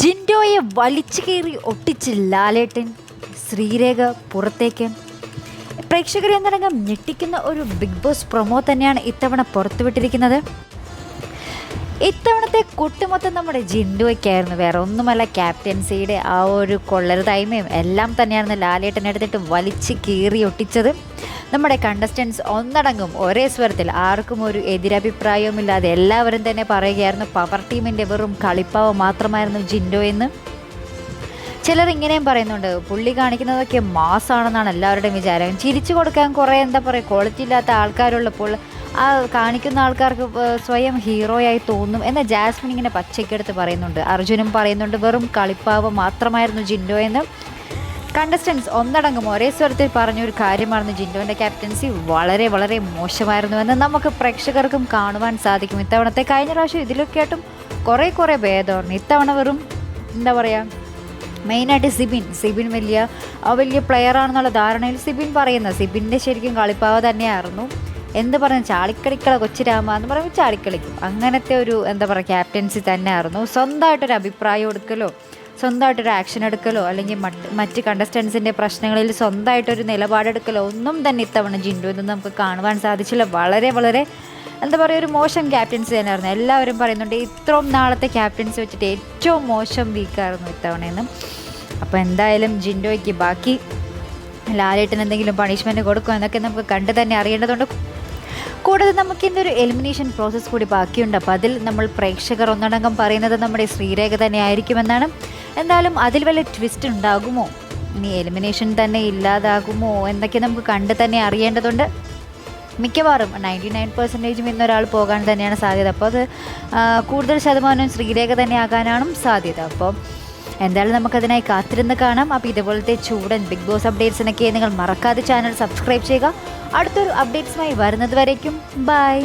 ജിൻഡോയെ വലിച്ചു കയറി ഒട്ടിച്ച് ലാലേട്ടൻ ശ്രീരേഖ പുറത്തേക്ക്. പ്രേക്ഷകരെ എന്നടങ്കം ഞെട്ടിക്കുന്ന ഒരു ബിഗ് ബോസ് പ്രൊമോ തന്നെയാണ് ഇത്തവണ പുറത്തുവിട്ടിരിക്കുന്നത്. ഇത്തവണത്തെ കുട്ടുമൊത്തം നമ്മുടെ ജിൻഡുവയ്ക്കായിരുന്നു വേറെ ഒന്നുമല്ല ക്യാപ്റ്റൻസിയുടെ ആ ഒരു കൊള്ളരുതായ്മയും എല്ലാം തന്നെയായിരുന്നു ലാലേട്ടൻ എടുത്തിട്ട് വലിച്ച് കീറി ഒട്ടിച്ചത്. നമ്മുടെ കണ്ടസ്റ്റൻസ് ഒന്നടങ്കും ഒരേ സ്വരത്തിൽ ആർക്കും ഒരു എതിരഭിപ്രായവുമില്ലാതെ എല്ലാവരും തന്നെ പറയുകയായിരുന്നു പവർ ടീമിന്റെ വെറും കളിപ്പാവ് മാത്രമായിരുന്നു ജിൻഡോ എന്ന്. ചിലർ ഇങ്ങനെയും പറയുന്നുണ്ട് പുള്ളി കാണിക്കുന്നതൊക്കെ മാസാണെന്നാണ് എല്ലാവരുടെയും വിചാരം. ചിരിച്ചു കൊടുക്കാൻ കുറേ എന്താ പറയുക ക്വാളിറ്റി ഇല്ലാത്ത ആൾക്കാരുള്ളപ്പോൾ ആ കാണിക്കുന്ന ആൾക്കാർക്ക് സ്വയം ഹീറോയായി തോന്നും എന്ന ജാസ്മിൻ ഇങ്ങനെ പച്ചയ്ക്കെടുത്ത് പറയുന്നുണ്ട്. അർജുനും പറയുന്നുണ്ട് വെറും കളിപ്പാവ് മാത്രമായിരുന്നു ജിൻഡോ എന്ന്. കണ്ടസ്റ്റൻസ് ഒന്നടങ്കം ഒരേ സ്വരത്തിൽ പറഞ്ഞൊരു കാര്യമായിരുന്നു ജിൻഡോന്റെ ക്യാപ്റ്റൻസി വളരെ വളരെ മോശമായിരുന്നു എന്ന് നമുക്ക് പ്രേക്ഷകർക്കും കാണുവാൻ സാധിക്കും. ഇത്തവണത്തെ കഴിഞ്ഞ പ്രാവശ്യം ഇതിലൊക്കെ ആയിട്ടും കുറേ കുറേ ഭേദമാണ്. ഇത്തവണ വെറും എന്താ പറയുക മെയിനായിട്ട് സിബിൻ. സിബിൻ വലിയ വലിയ പ്ലെയർ ആണെന്നുള്ള ധാരണയിൽ സിബിൻ പറയുന്നത്. സിബിന്റെ ശരിക്കും കളിപ്പാവ തന്നെയായിരുന്നു. എന്ത് പറഞ്ഞു ചാളിക്കളിക്കള കൊച്ചിരാമ എന്ന് പറയുമ്പോൾ ചാളിക്കളിക്കും. അങ്ങനത്തെ ഒരു എന്താ പറയുക ക്യാപ്റ്റൻസി തന്നെയായിരുന്നു. സ്വന്തമായിട്ടൊരു അഭിപ്രായം എടുക്കലോ സ്വന്തമായിട്ടൊരു ആക്ഷൻ എടുക്കലോ അല്ലെങ്കിൽ മറ്റ് മറ്റ് കണ്ടസ്റ്റൻസിന്റെ പ്രശ്നങ്ങളിൽ സ്വന്തമായിട്ടൊരു നിലപാടെടുക്കലോ ഒന്നും തന്നെ ഇത്തവണ ജിൻഡു എന്ന് നമുക്ക് കാണുവാൻ സാധിച്ചില്ല. വളരെ വളരെ എന്താ പറയുക ഒരു മോശം ക്യാപ്റ്റൻസി തന്നെയായിരുന്നു. എല്ലാവരും പറയുന്നുണ്ട് ഇത്രയും നാളത്തെ ക്യാപ്റ്റൻസി വെച്ചിട്ട് ഏറ്റവും മോശം വീക്കായിരുന്നു ഇത്തവണയെന്ന്. അപ്പോൾ എന്തായാലും ജിൻഡോയ്ക്ക് ബാക്കി. ലാലേട്ടന് എന്തെങ്കിലും പണിഷ്മെന്റ് കൊടുക്കുമോ എന്നൊക്കെ നമുക്ക് കണ്ട് തന്നെ അറിയേണ്ടതുണ്ട്. കൂടാതെ നമുക്ക് ഇന്നൊരു എലിമിനേഷൻ പ്രോസസ്സ് കൂടി ബാക്കിയുണ്ട്. അപ്പോൾ അതിൽ നമ്മൾ പ്രേക്ഷകർ ഒന്നടങ്കം പറയുന്നത് നമ്മുടെ ശ്രീരേഖ തന്നെ ആയിരിക്കുമെന്നാണ് എന്തായാലും അതിൽ വല്ല ട്വിസ്റ്റ് ഉണ്ടാകുമോ? ഇനി എലിമിനേഷൻ തന്നെ ഇല്ലാതാകുമോ എന്നൊക്കെ നമുക്ക് കണ്ട് തന്നെ അറിയേണ്ടതുണ്ട്. മിക്കവാറും നയന്റി നയൻ പെർസെന്റേജും ഇന്നൊരാൾ പോകാൻ തന്നെയാണ് സാധ്യത. അപ്പോൾ അത് കൂടുതൽ ശതമാനവും ശ്രീരേഖ തന്നെ ആകാനാണ് സാധ്യത. അപ്പോൾ എന്തായാലും നമുക്കതിനായി കാത്തിരുന്ന് കാണാം. അപ്പോൾ ഇതുപോലത്തെ ചൂടൻ ബിഗ് ബോസ് അപ്ഡേറ്റ്സിനൊക്കെ നിങ്ങൾ മറക്കാതെ ചാനൽ സബ്സ്ക്രൈബ് ചെയ്യുക. അടുത്തൊരു അപ്ഡേറ്റ്സുമായി വരുന്നത് വരയ്ക്കും ബൈ